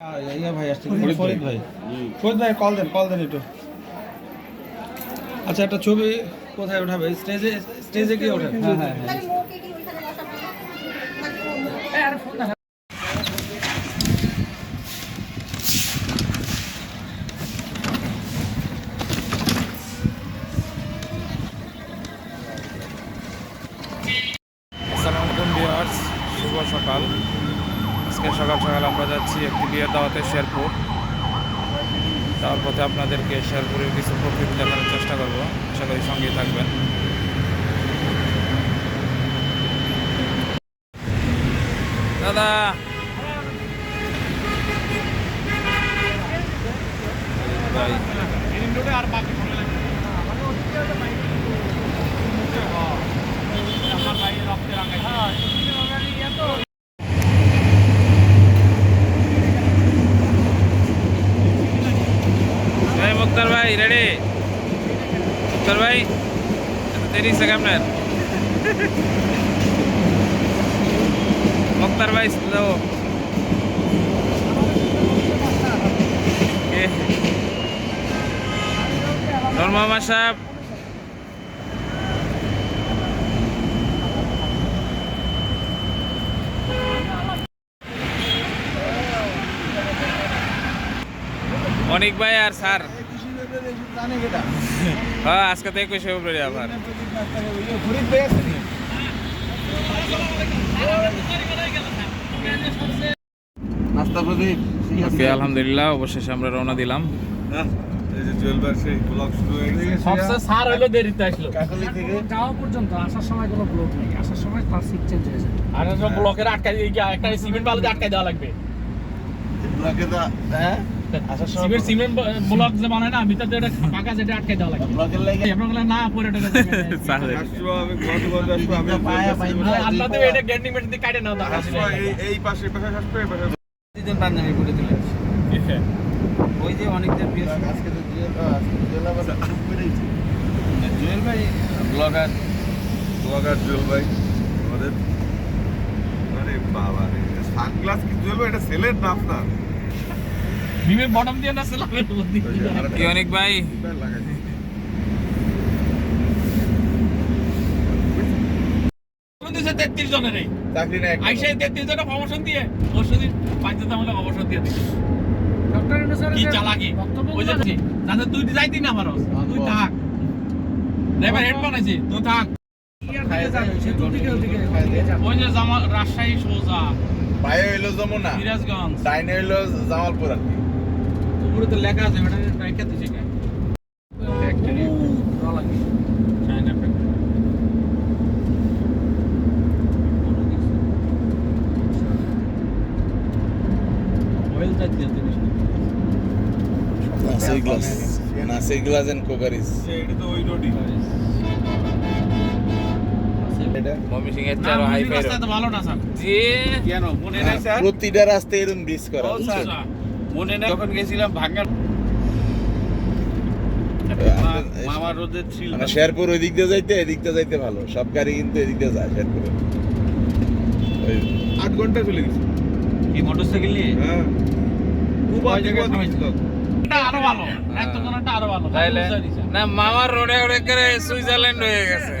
হ্যাঁ, ইয়া ভাই আসছে ফরিদ ভাই। ফরিদ ভাই কল দেন কল দেন একটু। আচ্ছা একটা ছবি কোথায় উঠাবে? স্টেজে স্টেজে কি ওঠে? হ্যাঁ হ্যাঁ। একটি দাওয়াতে শেরপুর তার পথে আপনাদেরকে শেরপুরের কিছু প্রকৃতি দেখানোর চেষ্টা করব। আশা করি সঙ্গেই থাকবেন। দাদা! ভাই। এই মুক্তার ভাই রেডি মুক্তার ভাই এত দেরি হচ্ছে আপনার মুক্তার ভাই স্লো নর্মামা সাহেব অনিক ভাই আর স্যার হ্যাঁ আজকে তো একুশে ফেব্রুয়ারি আবার। ওকে আলহামদুলিল্লাহ অবশেষে আমরা রওনা দিলাম। হয়ে গেছে। সবচেয়ে সার হইল দেরিতে আসলো। কাকলি থেকে? যাওয়া পর্যন্ত আসার সময় কোনো ব্লক নেই। আসার সময় তার সিট চেঞ্জ যায়। আর সব ব্লকের আটকাই একটা সিমেন্ট বালুতে আটকাই দেওয়া লাগবে। হ্যাঁ সিমেন্ট সিমেন্ট ব্লক যে বানায় না ভিতর যেটা আটকাই দেওয়া লাগবে ব্লগের লাগে আপনার বলে না পরে এটা আসব আমি ঘরে আসব আমি পায়া পাই না। আল্লাহ দেবে এটা গ্যান্ডিং মেশিন দিয়ে কাটে নাও দেখা আসব এই এই পাশে পাশে আসব এই পাশে দুজন পাঞ্জাবি পরে চলে ওই যে অনেকদের প্রিয় আজকে তো জুয়েল আজকে জুয়েল আবার জুয়েল ভাই ব্লগার। ব্লগার জুয়েল ভাই আমাদের আরে বাবা রে সানগ্লাস কি? জুয়েল ভাই এটা সেলের না আপনার? বিমের বটম দিয়ে না সেলামের মধ্যে কি অনিক ভাই? তেত্রিশ জনের এই। চাকরি না আইসা তেত্রিশ জনের প্রমোশন দিয়ে পরশু দিন অবসর দিয়ে দিচ্ছে কি চালাকি? ওই যে যাতে তুই যাইতি না পারস তুই থাক। ড্রাইভার হেড বানাইছে তুই থাক। ওই যে জামা রাজশাহী সোজা। পায়ে হইল যমুনা। সিরাজগঞ্জ। ডাইনে হইল জামালপুর আর কি। উপরে তো লেখা আছে ওটা গ্লাস গ্লাস এন্ড কোকারিস এটা তো ওই রোডই। মমি সিং এর না চারো হাই মুজিব ফাই রাস্তা তো ভালো না স্যার। জি। কেন? মনে নাই স্যার? প্রতিটা রাস্তায় এরকম ব্রিজ করা। মনে নাই। যখন গেছিলাম ভাঙ্গা মামা রোদে ছিল শেরপুর ওই দিক দিয়ে যাইতে এদিক দিয়ে যাইতে ভালো। সব গাড়ি কিন্তু এদিক দিয়ে যায় শেরপুরে। ওই আট ঘণ্টা চলে গেছে। কি মোটরসাইকেল নিয়ে? হ্যাঁ। খুব জায়গায় হয়েছিল আরও ভালো। এত কোনটা আরও ভালো। না মামার রোডে রোডে করে সুইজারল্যান্ড হয়ে গেছে।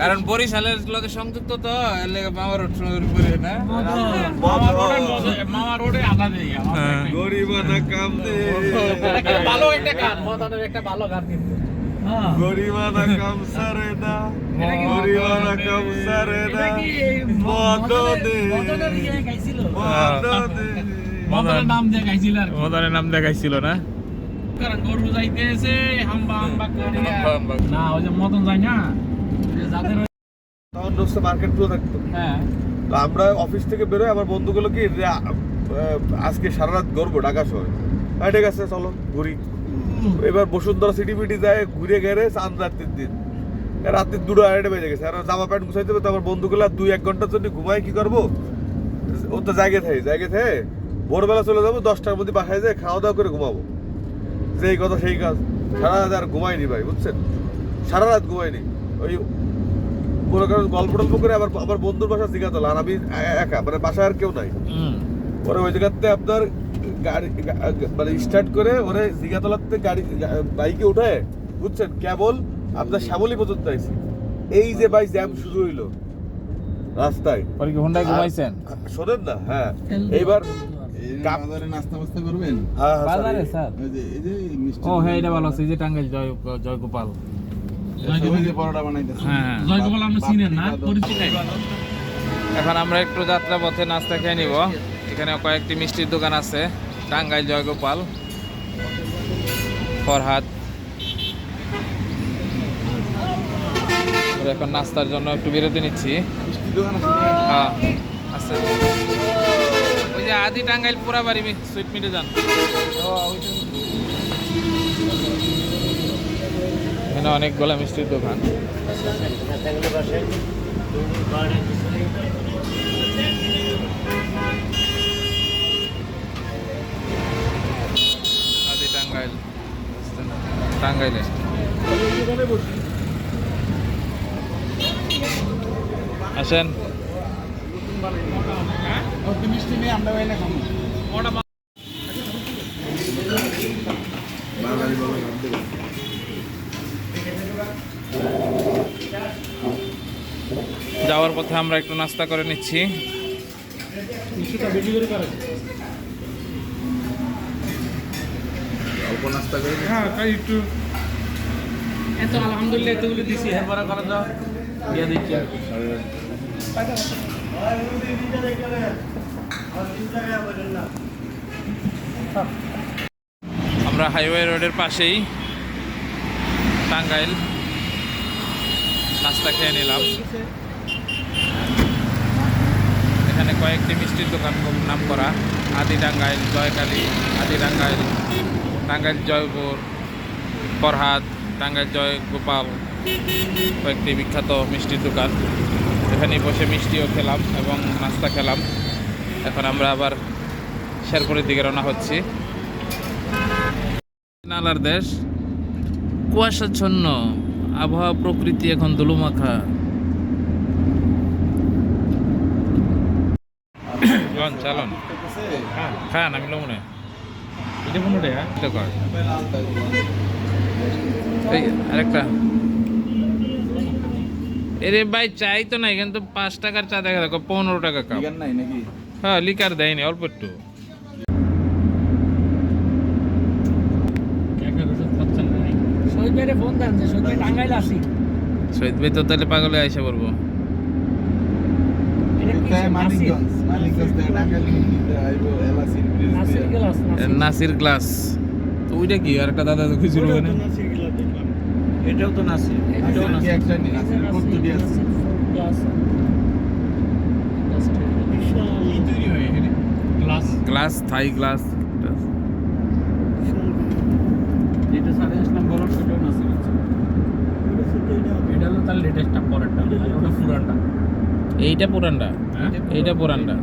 কারণ বরিশালের লগে সংযুক্ত তো এর লেগে মামার রোড সুন্দর করে না? মামা রোডে মামা হ্যাঁ। গরিবানা কাম দে। ভালো একটা গান মদনের একটা ভালো গান কিন্তু। গরিবানা কাম সারে না গরিবানা কাম সারে না মদ? দে। মদ মদনের নাম আর মদনের নাম দেখাইছিল না? কারণ গরু যাইতেছে হাম্বা হাম্বা না ওই যে মদন যায় না? যাদের তখন দোস্ত মার্কেট পুরো থাকতো হ্যাঁ। তো আমরা অফিস থেকে বেরোয় আমার বন্ধুগুলো কি আজকে সারা রাত ঘুরবো ঢাকা শহরে। হ্যাঁ ঠিক আছে চলো ঘুরি। এবার বসুন্ধরা সিটি পিটি যায় ঘুরে গেলে চাঁদ রাত্রির দিন। রাত্রি দুটো আড়াইটা বেজে গেছে। আর জামা প্যান্ট গুছাইতে হবে তো আমার বন্ধুগুলো দুই এক ঘণ্টার জন্য ঘুমাই কি করব? ও তো জায়গায় থাকে জায়গায় থাকে। ভোরবেলা চলে যাব দশটার মধ্যে বাসায় যেয়ে খাওয়া দাওয়া করে ঘুমাবো। যেই কথা সেই কাজ। সারা রাত আর ঘুমাইনি ভাই বুঝছেন? সারা রাত ঘুমাইনি ওই মনে করেন গল্প টল্প করে আবার আবার বন্ধুর বাসা জিজ্ঞাসা আর আমি একা মানে বাসায় আর কেউ নাই। হুম। পরে ওই জায়গাতে আপনার গাড়ি মানে স্টার্ট করে ওরে জিগাতলাতে গাড়ি বাইকে উঠে বুঝছেন? কেবল আপনার শ্যামলি পর্যন্ত আইছি। এই যে ভাই জ্যাম শুরু হইল রাস্তায়। পরে কি হোন্ডায় ঘুমাইছেন? শোনেন না হ্যাঁ। এইবার নাস্তা মাস্তা করবেন? বাজারে স্যার। ওই যে এই যে মিষ্টি ও হ্যাঁ এটা ভালো আছে। যে টাঙ্গাইল জয় জয়গোপাল। সবাই যে পরোটা বানাইতেছে। জয়গোপাল আমরা চিনেন না? পরিচিত এখন আমরা একটু যাত্রা পথে নাস্তা খেয়ে নিব। এখানে কয়েকটি মিষ্টির দোকান আছে। টাঙ্গাইল জয়গোপাল ফরহাদ। এখন নাস্তার জন্য একটু বিরতি নিচ্ছি। হ্যাঁ আছে। ওই যে আদি টাঙ্গাইল পুরা বাড়ি সুইট মিটে যান। এখানে অনেকগুলো মিষ্টির দোকান। আদি টাঙ্গাইল। টাঙ্গাইলে। আসেন। মিষ্টি নিয়ে আমরা বাইরে খাব। যাওয়ার পথে আমরা একটু নাস্তা করে নিচ্ছি। অল্প নাস্তা করে হ্যাঁ তাই একটু। এত আলহামদুলিল্লাহ এতগুলো দিছি। এরপরে করা যাও দিয়ে দিচ্ছি আমরা হাইওয়ে রোডের পাশেই টাঙ্গাইল নাস্তা খেয়ে নিলাম। এখানে কয়েকটি মিষ্টির দোকান নাম করা। আদি টাঙ্গাইল, জয়কালী, আদি টাঙ্গাইল টাঙ্গাইল জয়পুর, ফরহাদ, টাঙ্গাইল জয় গোপাল, কয়েকটি বিখ্যাত মিষ্টির দোকান। এখানে বসে মিষ্টিও খেলাম এবং নাস্তা খেলাম। এখন আমরা আবার শেরপুরের দিকে রওনা হচ্ছি। নালার দেশ কুয়াশাচ্ছন্ন আবহাওয়া প্রকৃতি এখন দুলুমাখা। চালন। খান আমি লোমনে। এই আরেকটা। এরে ভাই চাই তো নাই কিন্তু পাঁচ টাকার চা দেখা দেখো পনেরো টাকা কাপ। নাই নাকি? হ্যাঁ লিকার দেয়নি অল্প একটু। না শহীদ ভাই তো তাহলে পাগলে আইসা পড়ব। নাসির? গেলাস নাসির। ক্লাস তো ওইটা কি? আর একটা দাদা কিছু ওখানে এটাও তো নাসির এটাও নাসির একটা নি? নাসিরের গ্লাস। থাই গ্লাস যেটা সাড়ে আসলাম বড় সেটাও নাসির এটা হলো তার লেটেস্টটা পরেরটা। ওটা পুরানটা। এইটা পুরানটা। হ্যাঁ? এইটা পুরানটা।